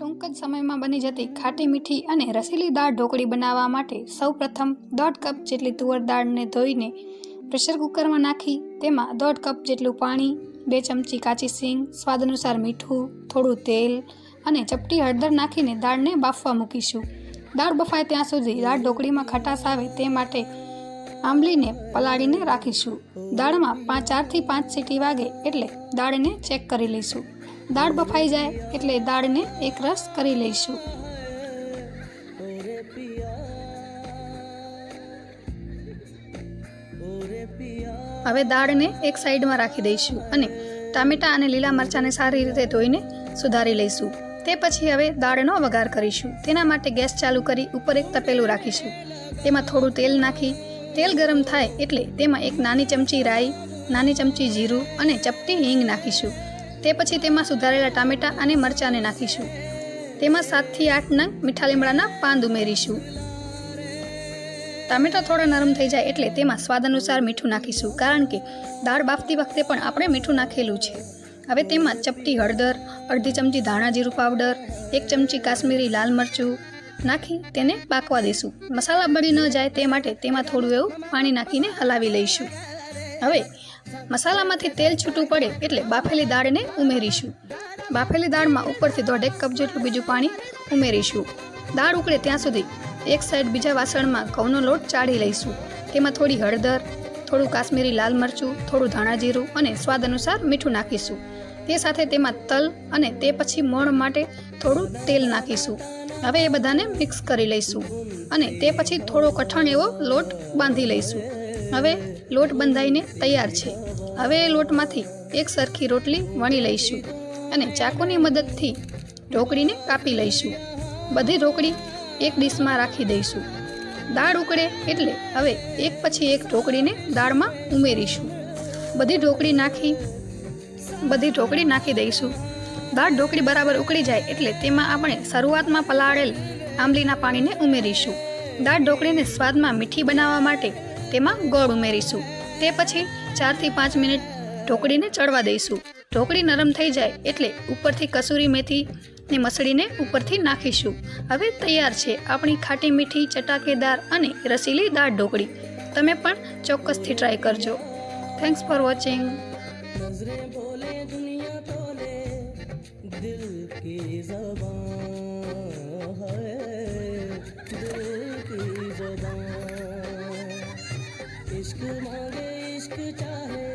ટૂંક જ સમયમાં બની જતી ખાટી મીઠી અને રસીલી દાળ ઢોકળી બનાવવા માટે સૌપ્રથમ દોઢ કપ જેટલી તુવર દાળને ધોઈને પ્રેશર કુકરમાં નાખી, તેમાં દોઢ કપ જેટલું પાણી, બે ચમચી કાચી સિંગ, સ્વાદ અનુસાર મીઠું, થોડું તેલ અને ચપટી હળદર નાખીને દાળને બાફવા મૂકીશું. દાળ બફાય ત્યાં સુધી દાળ ઢોકળીમાં ખટાશ આવે તે માટે આંબલીને પલાળીને રાખીશું. દાળમાં પાંચ ચારથી પાંચ સીટી વાગે એટલે દાળને ચેક કરી લઈશું. દાળ બફાઈ જાય એટલે દાળને એક રસ કરી લઈશું. હવે દાળને એક સાઈડમાં રાખી દઈશું અને ટામેટાં અને લીલા મરચાંને સારી રીતે ધોઈને સુધારી લઈશું. તે પછી હવે દાળનો વઘાર કરીશું. તેના માટે ગેસ ચાલુ કરી ઉપર એક તપેલું રાખીશું. તેમાં થોડું તેલ નાખી, તેલ ગરમ થાય એટલે તેમાં એક નાની ચમચી રાઈ, નાની ચમચી જીરું અને ચપટી હિંગ નાખીશું. તે પછી તેમાં સુધારેલા ટામેટાં અને મરચાંને નાખીશું. તેમાં સાતથી આઠ નંગ મીઠા લીમડાના પાન ઉમેરીશું. ટામેટાં થોડા નરમ થઈ જાય એટલે તેમાં સ્વાદ અનુસાર મીઠું નાખીશું, કારણ કે દાળ બાફતી વખતે પણ આપણે મીઠું નાખેલું છે. હવે તેમાં ચપટી હળદર, અડધી ચમચી ધાણા જીરું પાવડર, એક ચમચી કાશ્મીરી લાલ મરચું નાખી તેને પાકવા દઈશું મસાલા બળી ન જાય તે માટે તેમાં થોડું એવું પાણી નાખીને હલાવી લઈશું. હવે મસાલામાંથી તેલ છૂટું પડે એટલે બાફેલી દાળને ઉમેરીશું. બાફેલી દાળમાં ઉપરથી દોઢેક કપ જેટલું બીજું પાણી ઉમેરીશું. દાળ ઉકળે ત્યાં સુધી એક સાઈડ બીજા વાસણમાં ઘઉંનો લોટ ચાળી લઈશું. તેમાં થોડી હળદર, થોડું કાશ્મીરી લાલ મરચું, થોડું ધાણા જીરું અને સ્વાદ અનુસાર મીઠું નાખીશું. તે સાથે તેમાં તલ અને તે પછી મોણ માટે થોડું તેલ નાખીશું. હવે એ બધાને મિક્સ કરી લઈશું અને તે પછી થોડો કઠણ એવો લોટ બાંધી લઈશું. હવે લોટ બંધાઈને તૈયાર છે. હવે એ લોટમાંથી એક સરખી રોટલી વણી લઈશું અને ચાકુની મદદથી ઢોકળીને કાપી લઈશું. બધી ઢોકળી એક ડીશમાં રાખી દઈશું. દાળ ઉકળે એટલે હવે એક પછી એક ઢોકળીને દાળમાં ઉમેરીશું. બધી ઢોકળી નાખી, બધી ઢોકળી નાખી દઈશું. દાળ ઢોકળી બરાબર ઉકળી જાય એટલે તેમાં આપણે શરૂઆતમાં પલાળેલ આંબલીના પાણીને ઉમેરીશું. દાળ ઢોકળીને સ્વાદમાં મીઠી બનાવવા માટે તેમાં ગોળ ઉમેરીશું. તે પછી ચારથી પાંચ મિનિટ ઢોકળીને ચડવા દઈશું. ઢોકળી નરમ થઈ જાય એટલે ઉપરથી કસૂરી મેથી ને મસળીને ઉપરથી નાખીશું. હવે તૈયાર છે આપણી ખાટી મીઠી ચટાકેદાર અને રસીલી દાળ ઢોકળી. તમે પણ ચોક્કસથી ટ્રાય કરજો. થેન્ક્સ ફોર વોચિંગ દિલ इश्क मांगे इश्क चाहे